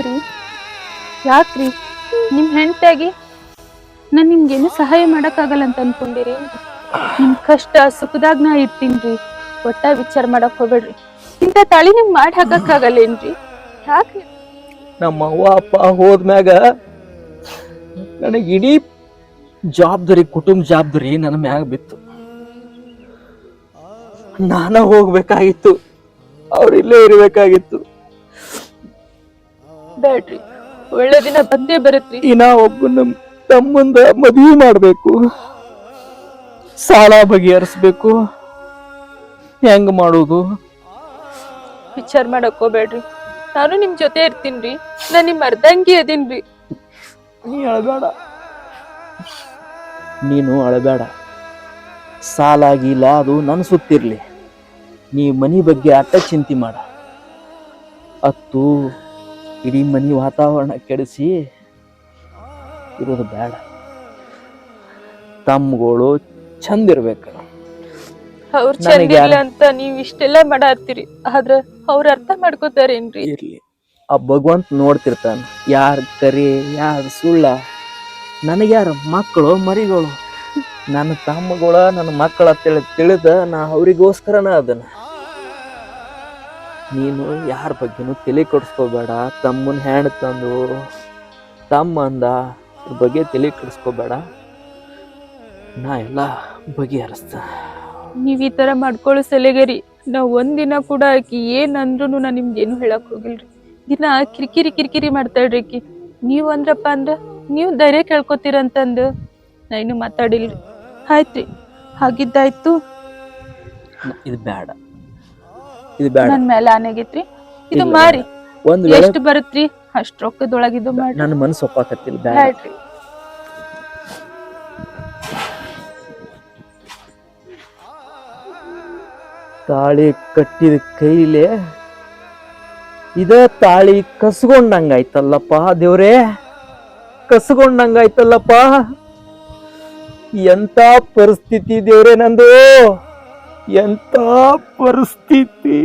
ಯಾಕ್ರಿ? ಯಾಕ್ರಿ? ನಿಮ್ ಹೆಂಡತಿಯಾಗಿ ನಾನ್ ನಿಮ್ಗೇನು ಸಹಾಯ ಮಾಡಕ್ಕಾಗಲ್ಲ ಅಂತ ಅನ್ಕೊಂಡಿರಿ? ನಿಮ್ ಕಷ್ಟ ಸುಖದಾಗ ನಾ ಇರ್ತೀನ್ರಿ. ಒಟ್ಟ ವಿಚಾರ ಮಾಡಕ್ ಹೋಗ್ಬೇಡ್ರಿ. ಇಂಥ ತಾಳಿ ನಿಮ್ ಮಾಡಿ ಹಾಕಕ್ಕಾಗಲ್ಲೇನ್ರಿ? ಯಾಕ್ರಿ? ನಮ್ಮ ಅವ್ವ, ಅಪ್ಪ ಹೋದ್ಮ್ಯಾಗ ನನಗೆ ಇಡೀ ಜವಾಬ್ದಾರಿ, ಕುಟುಂಬ ಜವಾಬ್ದಾರಿ ನನ್ನ ಮ್ಯಾಗ ಬಿತ್ತು. ನಾನ ಹೋಗ್ಬೇಕಾಗಿತ್ತು. ಅವ್ರ ಇಲ್ಲೇ ಇರ್ಬೇಕಾಗಿತ್ತು. ಬೇಡ್ರಿ. ಒಳ್ಳೆ ದಿನ ಬಂದೇ ಬರುತ್ತೆ. ಇನ್ನ ಒಬ್ಬನ ತಮ್ಮಂದ ಮದುವೆ ಮಾಡಬೇಕು. ಸಾಲ ಬಗೆಹರಿಸ್ಬೇಕು. ಹೆಂಗ್ ಮಾಡೋದು? ವಿಚಾರ ಮಾಡಕ್ ಹೋಗ್ಬೇಡ್ರಿ. ನಾನು ನಿಮ್ ಜೊತೆ ಇರ್ತೀನ್ರಿ. ನಾನು ನಿಮ್ ಅರ್ಧಂಗಿ ಅದೀನ್ರಿ. ನೀ ಅಳಬೇಡ. ನೀನು ಅಳಬೇಡ. ಸಾಲ ಆಗಿಲ್ಲ ಅದು ನನ್ನ ಸುತ್ತಿರ್ಲಿ. ನೀ ಮನಿ ಬಗ್ಗೆ ಅಟ್ಟ ಚಿಂತೆ ಮಾಡ. ಅತ್ತು ಇಡೀ ಮನಿ ವಾತಾವರಣ ಕೆಡಿಸಿ ಇರೋದು ಬೇಡ. ತಮ್ಮಗಳು ಚಂದ ಇರ್ಬೇಕು. ಅವ್ರ ಚಂದ ಅಂತ ನೀವು ಇಷ್ಟೆಲ್ಲ ಮಾಡಾಡ್ತೀರಿ ಆದ್ರ ಅವ್ರ ಅರ್ಥ ಮಾಡ್ಕೋತಾರೇನ್ರಿ? ಇರ್ಲಿ. ಆ ಭಗವಂತ ನೋಡ್ತಿರ್ತಾನ. ಯಾರ ಕರಿ ಯಾರ ಸುಳ್ಳ ನನಗ್ಯಾರ ಮಕ್ಕಳು ಮರಿಗಳು? ನನ್ನ ತಮ್ಮಗಳ ನನ್ನ ಮಕ್ಕಳ ತಿಳಿ ತಿಳಿದ ನಾ ಅವರಿಗೋಸ್ಕರನ ಅದನ್ನ. ನೀನು ಯಾರ ಬಗ್ಗೆನೂ ತಲೆ ಕೆಡಿಸ್ಕೋಬೇಡ. ತಮ್ಮನ ಹ್ಯಾಂಡ್ ತಂದು ತಮ್ಮ ಅಂದ ಬಗ್ಗೆ ತಲೆ ಕೆಡಿಸ್ಕೋಬೇಡ. ನಾ ಎಲ್ಲ ಬಗೆಹರಿಸ್ತ ನೀವು ಈ ಥರ ಮಾಡ್ಕೊಳ್ಳೋ ಸಲಗರಿ. ನಾ ಒಂದಿನ ಕೂಡ ಆಕಿ ಏನ್ ಅಂದ್ರೂ ನಾ ನಿಮ್ಗೇನು ಹೇಳಕ್ ಹೋಗಿಲ್ರಿ. ದಿನ ಕಿರಿಕಿರಿ ಕಿರಿಕಿರಿ ಮಾಡ್ತಾಳ್ರಿ ಆಕಿ. ನೀವು ಅಂದ್ರಪ್ಪ ಅಂದ್ರೆ ನೀವು ಧೈರ್ಯ ಕೇಳ್ಕೊತೀರಂತಂದು ನಾ ಇನ್ನು ಮಾತಾಡಿಲ್ರಿ. ಆಯ್ತ್ರಿ. ಹಾಗಿದ್ದಾಯ್ತು. ಇದು ಬೇಡ ಇದು ಬೇಡ. ನನ್ ಮೇಲೆ ಆನೆಗೈತ್ರಿ ಇದು ಮಾರಿ. ಒಂದ್ ವೇಳೆ ಎಷ್ಟ್ ಬರುತ್ರಿ? ಅಷ್ಟ್ ಇದು ಮಾಡಿ ನನ್ನ ಮನಸ್ಸು ಒಪ್ಪಾಕತ್ತಿಲ್ಲ ಬೇಡ. ತಾಳಿ ಕಟ್ಟಿದ ಕೈಲೇ ಇದ ತಾಳಿ ಕಸ್ಕೊಂಡಂಗಾಯ್ತಲ್ಲಪ್ಪ ದೇವ್ರೇ. ಕಸ್ಕೊಂಡಂಗಾಯ್ತಲ್ಲಪ್ಪ. ಎಂತ ಪರಿಸ್ಥಿತಿ ದೇವ್ರೇ ನಂದು? ಎಂತ ಪರಿಸ್ಥಿತಿ?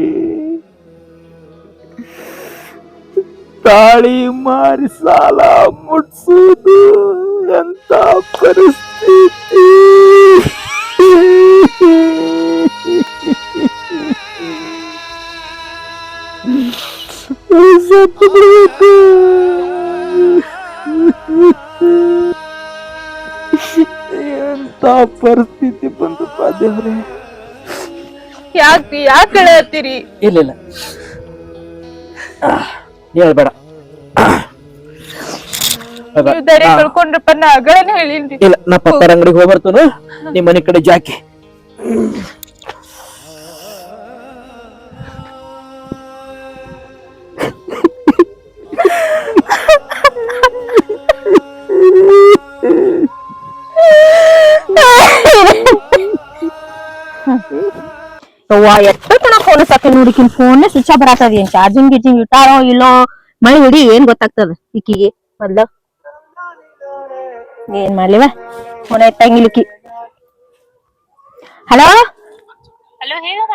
ತಾಳಿ ಮಾರಿ ಸಾಲ ಮುಟ್ಸುದು ಎಂಥ ಪರಿಸ್ಥಿತಿ? ಯಾಕ್ರಿ ಯಾಕ್ ಕಳತ್ತೀರಿ ಇಲ್ಲ ಇಲ್ಲ. ಹೇಳ್ಬೇಡ. ನೀವ್ ಧೈರ್ಯ ಕಳ್ಕೊಂಡ್ರಪ್ಪ ನಾ ಅಗಳನ್ನ ಹೇಳಿನ್ರಿ ಇಲ್ಲ ನಾ ಪತ್ತಾರ ಅಂಗಡಿಗೆ ಹೋಗ್ಬರ್ತೇನು ನಿಮ್ಮ ಮನೆ ಕಡೆ ಜಾಕಿ. ಅವ್ವ ಎಷ್ಟ ತನ ಫೋನ್ ಸಾಕ ನೋಡಿಕಿನ್ ಫೋನ್ ಸ್ವಿಚ್ ಆಫ್ ಬರತ್ತದ ಏನ್ ಚಾರ್ಜಿಂಗ್ ಗೀಜಿಂಗ್ ಇಟ್ಟಾರೋ ಇಲ್ಲೋ ಮಳಿ ಹಿಡಿ ಏನ್ ಗೊತ್ತಾಗ್ತದ ಇಕ್ಕಿಗೆ ಮೊದ್ಲ. ಏನ್ ಮಾಡ್ಲಿವ? ಫೋನ್ ಎತ್ತಂಗಿಲಿಕ್ಕಿ ಹಲೋ ಹಲೋ ಹೇಳವ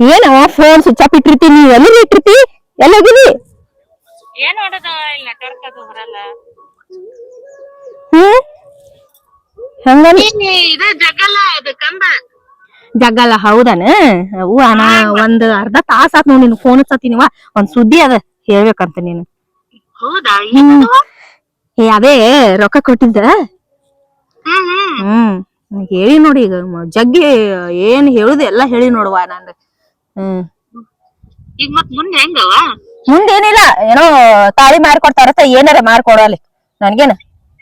ಏನವ ಫೋನ್ ಸ್ವಿಚ್ ಆಫ್ ಇಟ್ಟಿರ್ತೀನಿ ಎಲ್ಲಿ ಇಟ್ಟಿರ್ತಿ? ಎಲ್ಲಿ ಹೋಗಿದಿ ಏನ್ ಮಾಡೋದು? ಇಲ್ಲಿ ನೆಟ್ವರ್ಕ್ ಅದು ಬರಲ್ಲ. ಹ್ಮ್? ಹಂಗ ಇದು ಜಗಲ್ಲ ಅದು ಕಂಬ. ಜಗ್ಗಲ್ಲ ಹೌದನ? ಅವ್ವ ನಾ ಒಂದ್ ಅರ್ಧ ತಾಸ ಆತ್ ನೋಡ್ ನೀನು ಫೋನ್ ಹಚ್ಚತ್ತೀನಿವ ಒಂದ್ ಸುದ್ದಿ ಅದ ಹೇಳ್ಬೇಕಂತ ನೀನು. ಹೌದಾ? ಏ ಅದೇ ರೊಕ್ಕ ಕೊಟ್ಟಿದ್ದ? ಹ್ಮ್ ಹೇಳಿ ನೋಡಿ ಈಗ ಜಗ್ಗಿ ಏನ್ ಹೇಳುದು ಎಲ್ಲಾ ಹೇಳಿ ನೋಡುವ ನಾನು ಹ್ಮ್. ಈಗ ಮತ್ ಮುಂದೆ ಹೆಂಗವ? ಮುಂದೇನಿಲ್ಲ ಏನೋ ತಾಳಿ ಮಾರ್ಕೊಡ್ತಾರತ್ತ ಏನಾರ ಮಾರ್ಕೊಡಲಿ. ನನ್ಗೇನ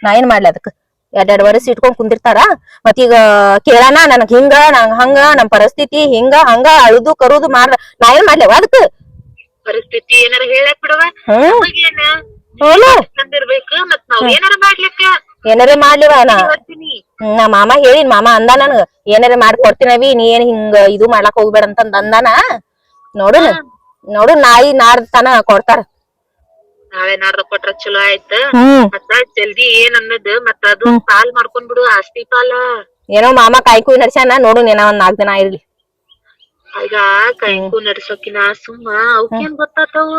ನಾ ಏನ್ ಮಾಡ್ಲಿ ಅದಕ್ಕ? ಎರಡೆರಡು ವರ್ಷ ಇಟ್ಕೊಂಡ್ ಕುಂದಿರ್ತಾರ. ಮತ್ತೀಗ ಕೇಳಾನ ನನಗ್ ಹಿಂಗ ನಂಗ್ ಹಂಗ ನಮ್ ಪರಿಸ್ಥಿತಿ ಹಿಂಗ ಹಂಗ ಅಳುದು ಕರುದು ಮಾಡ ನಾ ಏನ್ ಮಾಡ್ಲೇವ ಅದಕ್ಕ ಪರಿಸ್ಥಿತಿ ಏನಾರ ಹೇಳಕ್ ಬಿಡವ? ತಂದಿರ್ಬೇಕು ಮತ್ ನಾವ್ ಏನಾರ ಮಾಡ್ಲಿಕ್ಕ? ಏನಾರ ಮಾಡ್ಲಿವ ನಾ. ಮಾಮ ಹೇಳಿನ್ ಮಾಮ ಅಂದ ನನಗ ಏನಾರ ಮಾಡ್ಕೊಡ್ತೀನವಿ ನೀ ಏನ್ ಹಿಂಗ ಇದು ಮಾಡ್ಲಾಕ್ ಹೋಗ್ಬೇಡ ಅಂತಂದ ಅಂದಾನ. ನೋಡು ನೋಡು ನಾಯಿ ನಾಡ್ದ ತನ ಕೊಡ್ತಾರ. ನಾಳೆ ನಾಡ್ದ ಕೊಟ್ರ ಚಲೋ ಆಯ್ತ. ಮತ್ತ ಜಲ್ದಿ ಏನ್ ಅನ್ನದ್ ಮತ್ತ ಅದು ಪಾಲ್ ಮಾಡ್ಕೊಂಡ್ ಬಿಡು ಆಸ್ತಿ ಪಾಲ. ಏನೋ ಮಾಮ ಕಾಯ್ಕೂ ನಡ್ಸ್ಯಾನ ನೋಡು ಏನೋ ಒಂದ್ ನಾಲ್ಕ್ ದಿನ ಇರ್ಲಿ. ಈಗ ಕೈಕು ನಡ್ಸೋಕಿನ ಸುಮ್ಮ ಅವಕ್ಕೇನ್ ಗೊತ್ತಾತವು?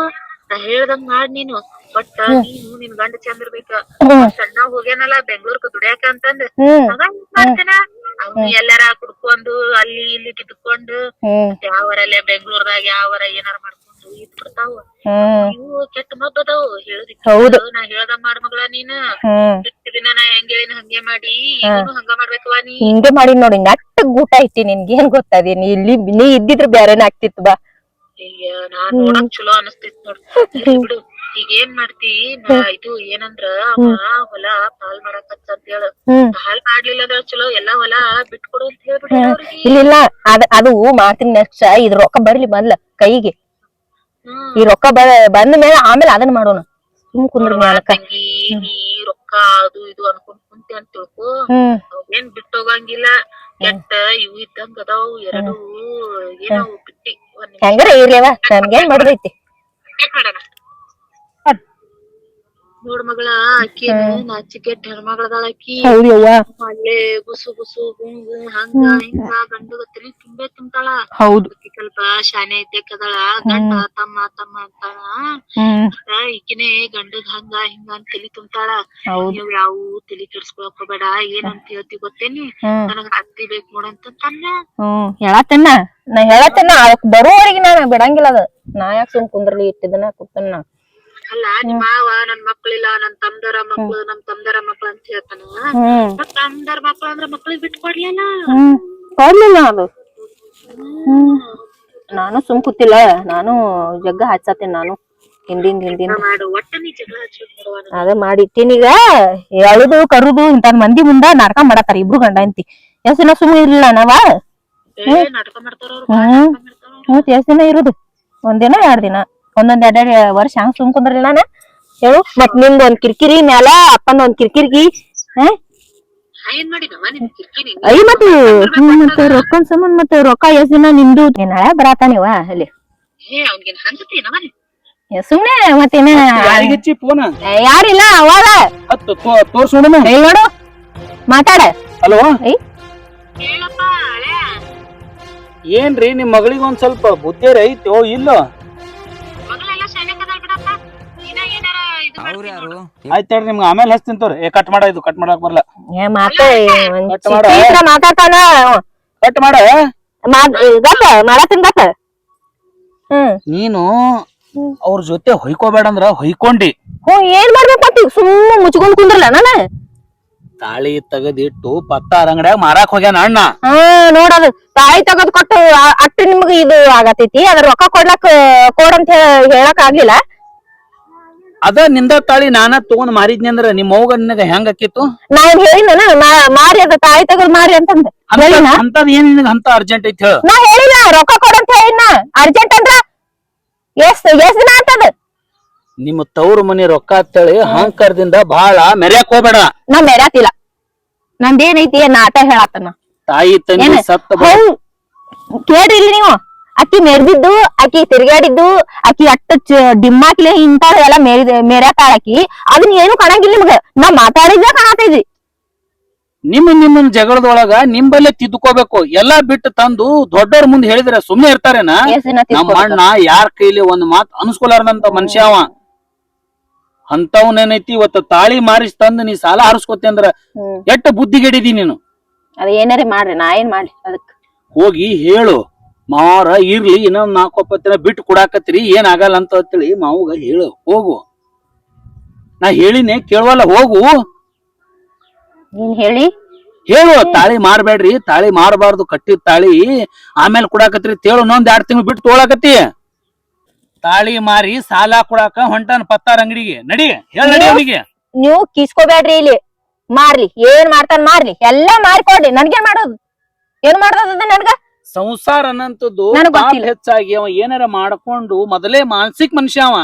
ನಾ ಹೇಳ್ದಂಗ್ ಮಾಡ್ ನೀನು. ಬಟ್ ನೀನು ನಿನ್ ಗಂಡ ಚಂದ ಇರ್ಬೇಕ. ಸಣ್ಣ ಹೋಗ್ಯಾನಲ್ಲ ಬೆಂಗ್ಳೂರ್ಗ ದುಡ್ಯಾಕ ಅಂತಂದ್. ಮಾಡ್ತೇನ? ಮಾಡ್ತಾನ ಅವ್ನು ಎಲ್ಲಾರ ಕುಡ್ಕೊಂಡು ಅಲ್ಲಿ ಇಲ್ಲಿ ಕಿತ್ಕೊಂಡು ಯಾವರಲ್ಲೇ ಬೆಂಗ್ಳೂರ್ದಾಗ ಯಾವರ ಏನಾರ ಮಾಡ್ಕೊಂಡು ಇದ್ ಬಿಡ್ತಾವ ಹ್ಮ್. ಇವು ಕೆಟ್ಟ ಮಬ್ಬ ಅದಾವು ಹೇಳುದಿ ಹೌದು. ನಾ ಹೇಳ್ದಂಗ್ ಮಾಡ್ ಮಗಳ ನೀನು. ಹ್ಮ್. ಇಷ್ಟ್ ದಿನ ನಾ ಹೆಂಗ್ ಹೇಳಿನ ಹಂಗೆ ಮಾಡಿ ಈಗನು ಹಂಗ ಮಾಡ್ಬೇಕವ ನೀ. ಹಿಂಗೆ ಮಾಡಿ ನೋಡಿ ನಟ್ಟ ಗೂಟ ಇಟ್ಟಿ ನಿನ್ಗೆ ಏನ್ ಗೊತ್ತಾದ. ನೀ ಇಲ್ಲಿ ನೀ ಇದ್ದಿದ್ರ ಬ್ಯಾರೇನ ಆಗ್ತಿತ್ತು ಬಾ. ಅಯ್ಯ ನಾ ನೋಡಕ್ ಚಲೋ ಅನಸ್ತಿತ್ ನೋಡ್. ಇರ್ಲಿ ಬಿಡು. ಈಗ ಏನ್ ಮಾಡ್ತಿ ನಾ ಇದು ಏನಂದ್ರ ಅವ ಹೊಲ ಪಾಲ್ ಮಾಡಾಕತ್ತ ಅಂತ ಹೇಳ. ಹ್ಮ್. ಪಾಲ್ ಮಾಡ್ಲಿಲ್ಲ ಅಂದ್ರ ಚಲೋ ಎಲ್ಲಾ ಹೊಲ ಬಿಟ್ಕೊಡು ಅಂತ ಹೇಳ್ಬಿಡು ಅವ್ರಿಗೆ. ಇಲ್ಲ ಇಲ್ಲ. ಅದ ಅದು ಮಾಡ್ತೀನಿ ನೆಕ್ಸ್ಟ್ ಇದ್ ರೊಕ್ಕ ಬರ್ಲಿ ಮೊದ್ಲ ಕೈಗೆ. ಈ ರೊಕ್ಕ ಬಂದ ಮೇಲೆ ಆಮೇಲೆ ಅದನ್ನ ಮಾಡೋಣ ಸುಮ್ ಕುಂದ್ರ ನೋಡ್ವಾ ಮ್ಯಾಲಕ ತಂಗಿ ನೀ ರೊಕ್ಕ ಅದು ಇದು ಅನ್ಕೊಂಡ್ ಕುಂತಿ ಅಂತ ತಿಳ್ಕೊ. ಏನ್ ಬಿಟ್ಟು ಹೋಗಂಗಿಲ್ಲ ಕೆಟ್ಟ ಇವು ಇದ್ದಂಗ ಅದಾವು ಎರಡು ಏನೋ ಬಿಟ್ಟಿ ಹೆಂಗಾರ ಇರ್ಲಿವ ನನ್ಗೇನ್ ಮಾಡ್ದೈತಿ? ಮಾಡೋಣ? ನೋಡ್ ಮಗಳ ಅಕ್ಕಿ ನಾಚಿಕೆಟ್ ಹೆಣ್ಮಗಳದಾಳ ಅಕ್ಕಿ ಅಲ್ಲೇ ಗುಸು ಗುಸು ಗುಂಗು ಹಂಗ ಹಿಂಗ ಗಂಡು ತಲಿ ತುಂಬೆ ತುಂಬ್ತಾಳ. ಹೌದು. ಸ್ವಲ್ಪ ಶಾನೆ ಐತೆಕದಾಳ ಗಂಡ ತಮ್ಮ ತಮ್ಮ ಅಂತಾಳ. ಈಕಿನೇ ಗಂಡದ ಹಂಗ ಹಿಂಗ ಅಂತ ತಲಿ ತುಂಬ್ತಾಳ. ನೀವ್ ಯಾವ ತಲಿ ಕೆಡ್ಸ್ಕೊಳಕ್ ಹೋಗ್ಬೇಡ. ಏನಂತ ಹೇಳ್ತಿ ಗೊತ್ತೇನಿ? ನನಗ ಅತ್ತಿ ಬೇಕ್ ನೋಡಂತ ತನ್ನ ಹೇಳತ್ತನ್ನ ನಾ ಹೇಳತ್ತನ್ನ ಬರೋವರೆಗೆ ನಾನು ಬಿಡಂಗಿಲ್ಲ ಅದ. ನಾ ಯಾಕೆ ಸುಮ್ ಕುಂದ್ರಲಿ ಇಟ್ಟಿದ್ದನ ಕೂತನ್ನ ನಾ. ಅಲ್ಲ ನಿಮ್ ಮಾವ ನನ್ ಮಕ್ಳಿಲ್ಲ ನನ್ ತಮ್ದರ ಮಕ್ಳು ನಮ್ ತಮ್ದರ ಮಕ್ಳು ಅಂತ ಹೇಳ್ತಾನ ಮತ್ ತಮ್ದರ ಮಕ್ಳು ಅಂದ್ರ ಮಕ್ಳಿಗೆ ಬಿಟ್ ಕೊಡ್ಲಿಲ್ಲ ಹ್ಮ್. ಕೊಡ್ಲಿಲ್ಲ ಅದು ಹ್ಮ್. ನಾನು ಸುಮ್ ಕೂತಿಲ್ಲ. ನಾನು ಜಗ್ಗ ಹಚ್ಚತ್ತೇನೆ ನಾನು. ಹಿಂದಿಂದ ಹಿಂದಿನ. ಮಾಡು. ಒಟ್ಟ ನೀ ಜಗಳ. ಅದ ಮಾಡಿಟ್ಟಿನೀಗ ಎಳುದು ಕರುದು ಇಂತ ಮಂದಿ ಮುಂದ ನಾಟಕ ಮಾಡತ್ತಾರ ಇಬ್ರು ಗಂಡ ಅಂತಿ ಎಷ್ಟ್ ದಿನ ಸುಮ್ ಇರ್ಲಿಲ್ಲ ನಾವ? ನಾಟಕ ಮಾಡ್ತಾರ ಹ್ಮ್. ಎಷ್ಟ್ ದಿನ ಇರುದು. ಒಂದಿನ ಎರಡ್ ದಿನ. ಒಂದೊಂದ್ ಎರಡ್ ಎರಡ್ ವರ್ಷ ಹಂಗ ಸುಮ್ ಕುಂದ್ರಲಿ ನಾನು? ಹೇಳು. ಮತ್ ನಿಂದ್ ಒಂದ್ ಕಿರ್ಕಿರಿ ಮ್ಯಾಲ ಅಪ್ಪನ ಒಂದ್ ಕಿರಿಕಿರಿ ಹಾ? ಐ ಮತ್ ಮತ್ತ ರೊಕ್ಕನ್ ಸಂಬಂಧ ಮತ್ತ ರೊಕ್ಕ ಎಷ್ಟ್ ದಿನ ನಿಂದು? ಏನ್ ಹಳೆ ಬರಾತಾನಿವ ಅಲ್ಲಿ. ಸುಮ್ನೆ ಮತ್ತೇನ ಯಾರಿಲ್ಲ ಅವಾಗ. ನೋಡು ಮಾತಾಡ. ಹಲೋ ಏನ್ರಿ ನಿಮ್ ಮಗಳಿಗೆ ಒಂದ್ ಸ್ವಲ್ಪ ಬುದ್ಧಿಯರ್ ಓ ಇಲ್ಲೋ? ಅವ್ರು ಯಾರು? ಆಯ್ತ್ ನಿಮ್ಗೆ ಆಮೇಲೆ ಹಚ್ತೀನಿ ತೋರಿ. ಏ ಕಟ್ ಮಾಡ ಇದು ಕಟ್ ಮಾಡಕ್ ಬರಲ್ಲ ಏ ಮಾತ ಕಟ್ ಮಾಡ. ಮಾತಾಡ್ತಾನ. ಕಟ್ ಮಾಡ. ಮಾತ್ ಗಪ್ಪ ಮಾಡತ್ತಿನ ಗಪ್ಪ. ಹ್ಮ್. ನೀನು ಅವ್ರ ಜೊತೆ ಹೊಯ್ಕೋಬೇಡ ಅಂದ್ರ ಹೊಯ್ಕೊಂಡಿ. ಹ್ಞೂ ಏನ್ ಮಾಡ್ಬೇಕಂತ ಈಗ ಸುಮ್ಮ ಮುಚ್ಕೊಂಡ್ ಕುಂದ್ರಲ್ಲ ನಾನ? ತಾಳಿ ತೆಗೆದಿಟ್ಟು ಪತ್ತ ಅಂಗಡ್ಯಾಗ ಮಾರಾಕ್ ಹೋಗ್ಯಾನ ಅಣ್ಣ. ಹಾ ನೋಡದು ತಾಳಿ ತಗದ್ ಕೊಟ್ಟು ಅಟ್ಟ ಅಟ್ಟು ನಿಮ್ಗ ಇದು ಆಗತೈತಿ. ಅದ್ರ ರೊಕ್ಕ ಕೊಡ್ಲಕ್ ಕೊಡಂತ ಹೇಳಕ್ ಆಗ್ಲಿಲ್ಲ. ಅದ ನಿಂದ ತಾಳಿ ನಾನ ತಗೊಂಡ್ ಮಾರಿದ್ನಿ ಅಂದ್ರ ನಿಮ್ ಮೌಗ ನಿನಗ ಹೆಂಗ್ ಆಕಿತ್ತು ನಾ ಏನ್ ಹೇಳಿನ ಮಾರಿ ಅದ ತಾಯಿ ತಗದ್ ಮಾರಿ ಅಂತಂದ. ಅಂತದ್ ಏನ್ ನಿನಗ ಅಂತ ಅರ್ಜೆಂಟ್ ಐತಿ ಹೇಳ. ನಾ ಹೇಳಿನ ರೊಕ್ಕ ಕೊಡಂತ ಹೇಳಿನ ಅರ್ಜೆಂಟ್ ಅಂದ್ರ ಎಷ್ಟ್ ಎಷ್ಟ್ ದಿನ ಆತದ ನಿಮ್ಮ ತವ್ರ ಮನಿ ರೊಕ್ಕ ಅಂತೇಳಿ ಅಹಂಕಾರದಿಂದ ಬಾಳ ಮೆರ್ಯಾಕ್ ಹೋಗ್ಬೇಡ. ನಾ ಮೆರ್ಯಾತಿಲ್ಲ. ನಂದೇನೈತಿ ಏನ್ ಆಟ ಹೇಳತ್ತನ? ತಾಯಿ ತಂದೆ? ಸತ್ತ ಕೇಳ್ರಿ ಇಲ್ಲಿ ನೀವು. ಅಕ್ಕಿ ಮೆರ್ದಿದ್ದು ಅಕ್ಕಿ ತಿರ್ಗಾಡಿದ್ದು ಅಕ್ಕಿ ಅಟ್ಟ ಡಿಮ್ಮಾಕ್ಲೆ ಎಲ್ಲಾ ಎಲ್ಲ ಮೇರಿದ ಮೇರ್ಯಾತಾಳ ಅಕ್ಕಿ ಅದನ್ನ ಏನು ಕಾಣಂಗಿಲ್ಲ ನಿಮ್ಗ. ನಾ ಮಾತಾಡಿದ್ದ ಕಾಣತೈತಿ ನಿಮ್ಮ ನಿಮ್ಮನ್ ಜಗಳದೊಳಗ ನಿಂಬಲ್ಲಿ ತಿದ್ದುಕೋಬೇಕು ಎಲ್ಲಾ ಬಿಟ್ಟು ತಂದು ದೊಡ್ಡವ್ರ ಮುಂದೆ ಹೇಳಿದ್ರೆ ಸುಮ್ನೆ ಇರ್ತಾರೇನ? ನಮ್ಮ ಅಣ್ಣ ಯಾರ ಕೈಲಿ ಒಂದ್ ಮಾತ್ ಅನ್ಸ್ಕೊಲಾರ್ದಂತ ಮನುಷ್ಯ ಅವ. ಅಂತವನೇನೈತಿ ಇವತ್ತು ತಾಳಿ ಮಾರಿಸ್ ತಂದು ನೀ ಸಾಲ ಹಾರಿಸ್ಕೊತಿ ಅಂದ್ರ. ಎಟ್ಟ ಬುದ್ಧಿಗೆಡಿದಿ ನೀನು. ಅದ ಏನಾರೇ ಮಾಡ್ರಿ ನಾ ಏನ್ ಮಾಡ್ಲಿ ಅದಕ್ಕೆ ಹೋಗಿ ಹೇಳು. ಮಾವರ ಇರ್ಲಿ ಇನ್ನೊಂದ್ ನಾಲ್ಕೊಪ್ಪತ್ತಿನ ಬಿಟ್ಟು ಕೊಡಾಕತ್ರಿ ಏನ್ ಆಗಲ್ಲ ಅಂತ ಹೇಳಿ ಮಾವುಗ ಹೇಳು ಹೋಗು. ನಾ ಹೇಳಿನೇ ಕೇಳವಲ್ಲ ಹೋಗು. ನೀನ್ ಹೇಳಿ. ಹೇಳು ತಾಳಿ ಮಾರ್ಬೇಡ್ರಿ ತಾಳಿ ಮಾರಬಾರ್ದು ಕಟ್ಟಿದ ತಾಳಿ ಆಮೇಲೆ ಕೊಡಾಕತ್ರಿ ತೇಳು ಇನ್ನೊಂದ್ ಎರಡ್ ತಿಂಗಳು ಬಿಟ್ಟು ತೊಗೊಳಕತ್ತಿ. ತಾಳಿ ಮಾರಿ ಸಾಲ ಕೊಡಾಕ ಹೊಂಟಾನ ಪತ್ತಾರ ಅಂಗಡಿಗೆ. ನಡಿ ಹೇಳ ನಡಿ ಅವನಿಗೆ. ನೀವು ಕಿಸ್ಕೋಬೇಡ್ರಿ ಇಲ್ಲಿ. ಮಾರ್ಲಿ ಏನ್ ಮಾಡ್ತಾನ ಮಾರ್ಲಿ. ಎಲ್ಲಾ ಮಾರಿಕೊಡ್ರಿ ನನ್ಗೇನ್ ಮಾಡೋದು? ಏನ್ ಮಾಡೋದ್ ನನ್ಗ? ಸಂಸಾರ ಅನ್ನಂತದ್ದು ಹೆಚ್ಚಾಗಿ ಅವ ಏನಾರ ಮಾಡ್ಕೊಂಡು ಮೊದಲೇ ಮಾನಸಿಕ ಮನುಷ್ಯ ಅವ.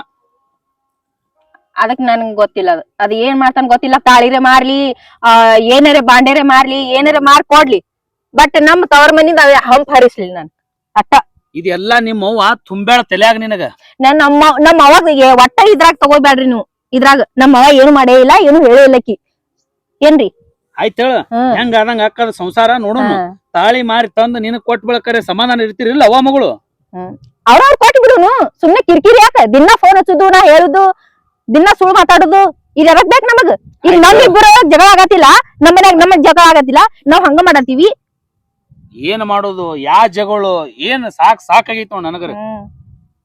ಅದಕ್ ನನ್ಗ್ ಗೊತ್ತಿಲ್ಲ ಅದು. ಅದ್ ಏನ್ ಮಾಡ್ತಾನ ಗೊತ್ತಿಲ್ಲ. ತಾಳಿರೆ ಮಾರ್ಲಿ ಆ ಏನಾರ ಬಾಂಡೇರೆ ಮಾರ್ಲಿ ಏನಾರ ಮಾರ್ಕೊಡ್ಲಿ ಬಟ್ ನಮ್ ತವರ್ ಮನಿಂದ ಹಂಪ್ ಹರಿಸ್ಲಿಲ್ಲ ನಾನು. ಅಟ್ಟ. ಇದೆಲ್ಲಾ ನಿಮ್ಮ ಅವ್ವ ತುಂಬ್ಯಾಳ ತಲೆಯಾಗ ನಿನಗ? ನನ್ ಅಮ್ಮ ನಮ್ಮ ಅವಾಗ ಒಟ್ಟ ಇದ್ರಾಗ ತಗೋಬೇಡ್ರಿ ನೀವು. ಇದ್ರಾಗ ನಮ್ಮ ಅವ ಏನು ಮಾಡೇ ಇಲ್ಲ ಏನು ಹೇಳೇ ಇಲ್ಲಕಿ ಏನ್ರಿ? ಆಯ್ತ ಹೇಳ. ಹೆಂಗ ಆದಂಗ ಅಕ್ಕದ ಸಂಸಾರ ನೋಡೋಣ ಹಾ. ತಾಳಿ ಮಾರಿ ತಂದು ನಿನ್ ಕೊಟ್ ಬಳಕರೆ ಸಮಾಧಾನ ಇರ್ತಿರಿಲ್ಲ ಅವ ಮಗಳು? ಅವ್ರವ್ರ ಕೊಟ್ಟು ಬಿಡುನು. ಸುಮ್ನೆ ಕಿರಿಕಿರಿ ಯಾಕ? ದಿನ ಫೋನ್ ಹಚ್ಚುದು ನಾ ಹೇಳುದು ದಿನ ಸುಳ್ಳು ಮಾತಾಡುದು. ಈಗ ಯಾವಾಗ ಬೇಕ್ ನಮಗ್? ಈಗ ನಮ್ಮಿಬ್ಬರ ಜಗಳ ಆಗತಿಲ್ಲ ನಮ್ಮ ಮನ್ಯಾಗ ನಮ್ಮ ಜಗಳ ಆಗತಿಲ್ಲ ನಾವ್ ಹಂಗ ಮಾಡತ್ತೀವಿ. ಏನ್ ಮಾಡೋದು? ಯಾ ಜಗಳು? ಏನ್ ಸಾಕ್ ಸಾಕಾಗೈತ್ ನೋಡ್ ನನಗರ.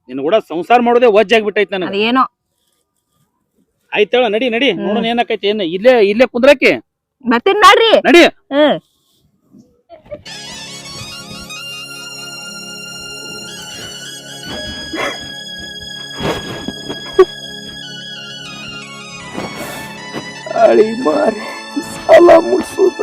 ನಿನ್ ಕೂಡ ಸಂಸಾರ ಮಾಡೋದೇ ವಜ್ಜಾಗ್ಬಿಟ್ಟೈತ್ ನನಗ. ಏನೋ ಆಯ್ತೇಳ ನಡಿ ನಡಿ. ನೋಡೋಣ ಏನಕೈತಿ ಏನ್ ಇಲ್ಲೇ ಇಲ್ಲೇ ಕುಂದ್ರಕ್ಕೆ ಬರ್ತೀನಿ ನೋಡ್ರಿ. ನಡಿ. ಹ್ಮ್ ಅಳಿ ಮಾರಿ ಸಾಲ ಮುಡ್ಸೋದ.